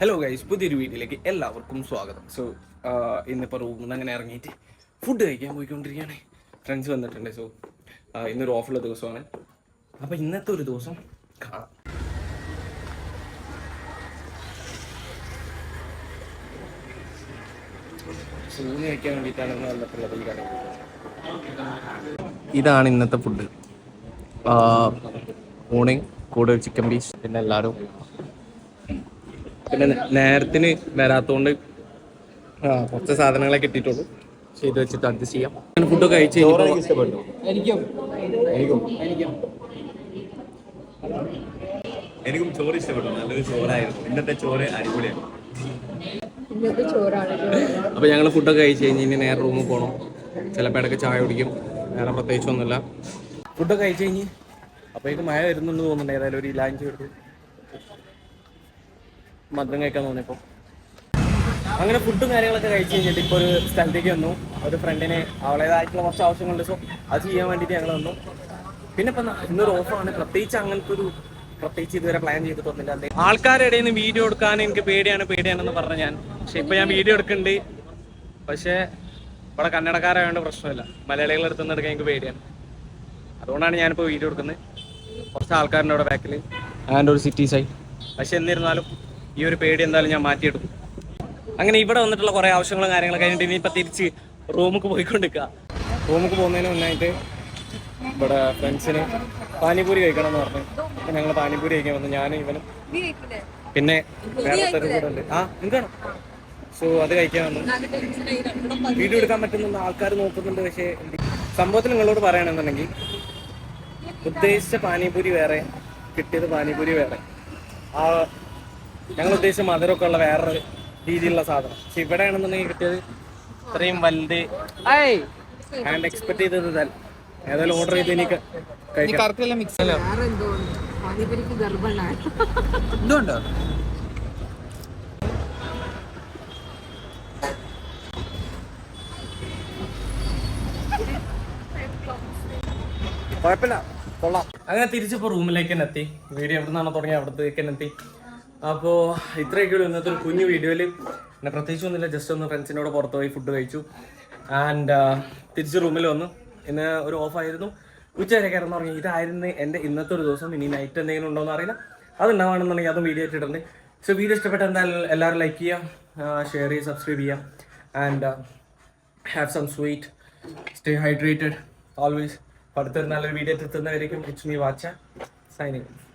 Hello guys പുതിയൊരു വീട്ടിലേക്ക് എല്ലാവർക്കും സ്വാഗതം. സോ ഇന്നിപ്പോൾ റൂമിൽ നിന്ന് അങ്ങനെ ഇറങ്ങിയിട്ട് ഫുഡ് കഴിക്കാൻ പോയിക്കൊണ്ടിരിക്കുകയാണ്. ഫ്രണ്ട്സ് വന്നിട്ടുണ്ട് സോ ഇന്നൊരു ഓഫുള്ള ദിവസമാണ്. അപ്പോൾ ഇന്നത്തെ ഒരു ദിവസം കാണാം. ഇതാണ് ഇന്നത്തെ ഫുഡ് ഊണ് കൂടെ ചിക്കൻ പീസ് പിന്നെ എല്ലാവരും പിന്നെ നേരത്തിന് വരാത്തോണ്ട് കുറച്ച് സാധനങ്ങളെ കിട്ടിയിട്ടുള്ളൂ. ചെയ്ത് വെച്ചിട്ട് അഡ്ജസ്റ്റ് ചെയ്യാം. അങ്ങനെ ഫുഡൊക്കെ കഴിച്ച് ഇഷ്ടപ്പെട്ടു എനിക്കും. എനിക്കും. ചോറ് ഇഷ്ടപ്പെട്ടു. നല്ലൊരു ചോറായിരുന്നു. ഇന്നത്തെ ചോറ് അടിപൊളിയാണ്. ഇന്നത്തെ ചോറാണ്. അപ്പോൾ ഞങ്ങൾ ഫുഡൊക്കെ കഴിച്ച് കഴിഞ്ഞ് ഇനി നേരെ റൂമിൽ പോകണം ചിലപ്പോൾ ഇടയ്ക്ക് ചായ കുടിക്കും. വേറെ പ്രത്യേകിച്ചൊന്നുമില്ല. ഫുഡൊക്കെ കഴിച്ച് കഴിഞ്ഞ് അപ്പോഴേക്ക് മഴ വരുന്നുണ്ട് തോന്നുന്നുണ്ട്. ഏതായാലും ഒരു ഇലാഞ്ചി എടുത്തു മധുരം കഴിക്കാൻ തോന്നിയപ്പോൾ അങ്ങനെ ഫുഡും കാര്യങ്ങളൊക്കെ കഴിച്ച് കഴിഞ്ഞിട്ട് ഇപ്പോൾ ഒരു സ്ഥലത്തേക്ക് വന്നു. ഒരു ഫ്രണ്ടിന് അവളേതായിട്ടുള്ള കുറച്ച് ആവശ്യങ്ങളുണ്ട്. സോ അത് ചെയ്യാൻ വേണ്ടിയിട്ട് ഞങ്ങൾ വന്നു. പിന്നെ ഇപ്പം ഇന്നൊരു ഓഫറാണ് പ്രത്യേകിച്ച് അങ്ങനത്തെ ഒരു പ്രത്യേകിച്ച് ഇതുവരെ പ്ലാൻ ചെയ്തിട്ടൊന്നുമില്ല എന്തേ- ആൾക്കാരുടെ ഇടയിൽ നിന്ന് വീഡിയോ എടുക്കാൻ എനിക്ക് പേടിയാണ് പേടിയാണെന്ന് പറഞ്ഞ ഞാൻ. പക്ഷെ ഇപ്പൊ ഞാൻ വീഡിയോ എടുക്കുന്നുണ്ട് പക്ഷേ ഇവിടെ കന്നഡക്കാരായതുകൊണ്ട് പ്രശ്നമില്ല. മലയാളികളുടെ അടുത്ത് നിന്ന് എടുക്കാൻ എനിക്ക് പേടിയാണ്. അതുകൊണ്ടാണ് ഞാനിപ്പോൾ വീഡിയോ എടുക്കുന്നത്. കുറച്ച് ആൾക്കാരുടെ അവിടെ ബാക്കിൽ ആൻഡ് ഒരു സിറ്റി സിറ്റീസായി പക്ഷെ എന്നിരുന്നാലും ഈ ഒരു പേടി എന്തായാലും ഞാൻ മാറ്റിയെടുക്കും അങ്ങനെ ഇവിടെ വന്നിട്ടുള്ള കുറേ ആവശ്യങ്ങളും കാര്യങ്ങളും കഴിഞ്ഞിട്ട് ഇനിയിപ്പോൾ തിരിച്ച് റൂമുക്ക് പോയിക്കൊണ്ടിരിക്കുക റൂമുക്ക് പോകുന്നതിന് മുന്നായിട്ട് ഇവിടെ ഫ്രണ്ട്സിന് പാനിപൂരി കഴിക്കണം എന്ന് പറഞ്ഞു. അപ്പം ഞങ്ങൾ പാനിപൂരി കഴിക്കാൻ വന്നു. ഞാനും ഇവനും. പിന്നെ വേറെ കൂടെ ഉണ്ട്. ആ എന്താണ് സോ അത് കഴിക്കാൻ വന്നു. വീഡിയോ എടുക്കാൻ പറ്റുന്ന ആൾക്കാർ നോക്കുന്നുണ്ട്. പക്ഷേ സംഭവത്തിൽ നിങ്ങളോട് പറയണമെന്നുണ്ടെങ്കിൽ ഉദ്ദേശിച്ച പാനിപൂരി വേറെ കിട്ടിയത് പാനിപൂരി വേറെ. ആ ഞങ്ങൾ ഉദ്ദേശിച്ച മധുരമൊക്കെ ഉള്ള വേറൊരു രീതിയിലുള്ള സാധനം. പക്ഷെ ഇവിടെ ആണെന്നുണ്ടെങ്കിൽ കിട്ടിയത് ഇത്രയും വലുത് ഹാൻഡ് എക്സ്പെക്ട് ചെയ്തത് ഇതല്ല ഏതായാലും ഓർഡർ ചെയ്ത് എനിക്ക് കഴിക്കാം. എന്തുകൊണ്ടോ കുഴപ്പമില്ല. കൊള്ളാം. അങ്ങനെ തിരിച്ചിപ്പോ റൂമിലേക്ക് തന്നെ എത്തി. വീഡിയോ എവിടെ നിന്നാണോ തുടങ്ങി അവിടത്തേക്ക് തന്നെ എത്തി. അപ്പോൾ ഇത്രയൊക്കെ ഉള്ളൂ ഇന്നത്തെ ഒരു കുഞ്ഞു വീഡിയോയിൽ പിന്നെ പ്രത്യേകിച്ചൊന്നുമില്ല ജസ്റ്റ് ഒന്ന് ഫ്രണ്ട്സിനോട് പുറത്ത് പോയി ഫുഡ് കഴിച്ചു. ആൻഡ് തിരിച്ച് റൂമിൽ വന്നു. ഇന്ന് ഒരു ഓഫ് ആയിരുന്നു. ഉച്ച വരെ കയറുന്ന തുടങ്ങി. ഇതായിരുന്നു എന്റെ ഇന്നത്തെ ഒരു ദിവസം. ഇനി നൈറ്റ് എന്തെങ്കിലും ഉണ്ടോ എന്ന് അറിയില്ല. അതുണ്ടാവുകയാണെന്നുണ്ടെങ്കിൽ അതും വീഡിയോ ഇട്ടിട്ടുണ്ട്. സോ വീഡിയോ ഇഷ്ടപ്പെട്ട എന്തായാലും എല്ലാവരും ലൈക്ക് ചെയ്യുക. ഷെയർ ചെയ്യുക സബ്സ്ക്രൈബ് ചെയ്യുക. And have some sweet stay hydrated always അടുത്തൊരു നല്ലൊരു വീഡിയോ എത്തുന്നവരേക്കും ഇറ്റ്സ് മീ വാച്ച സൈനിങ്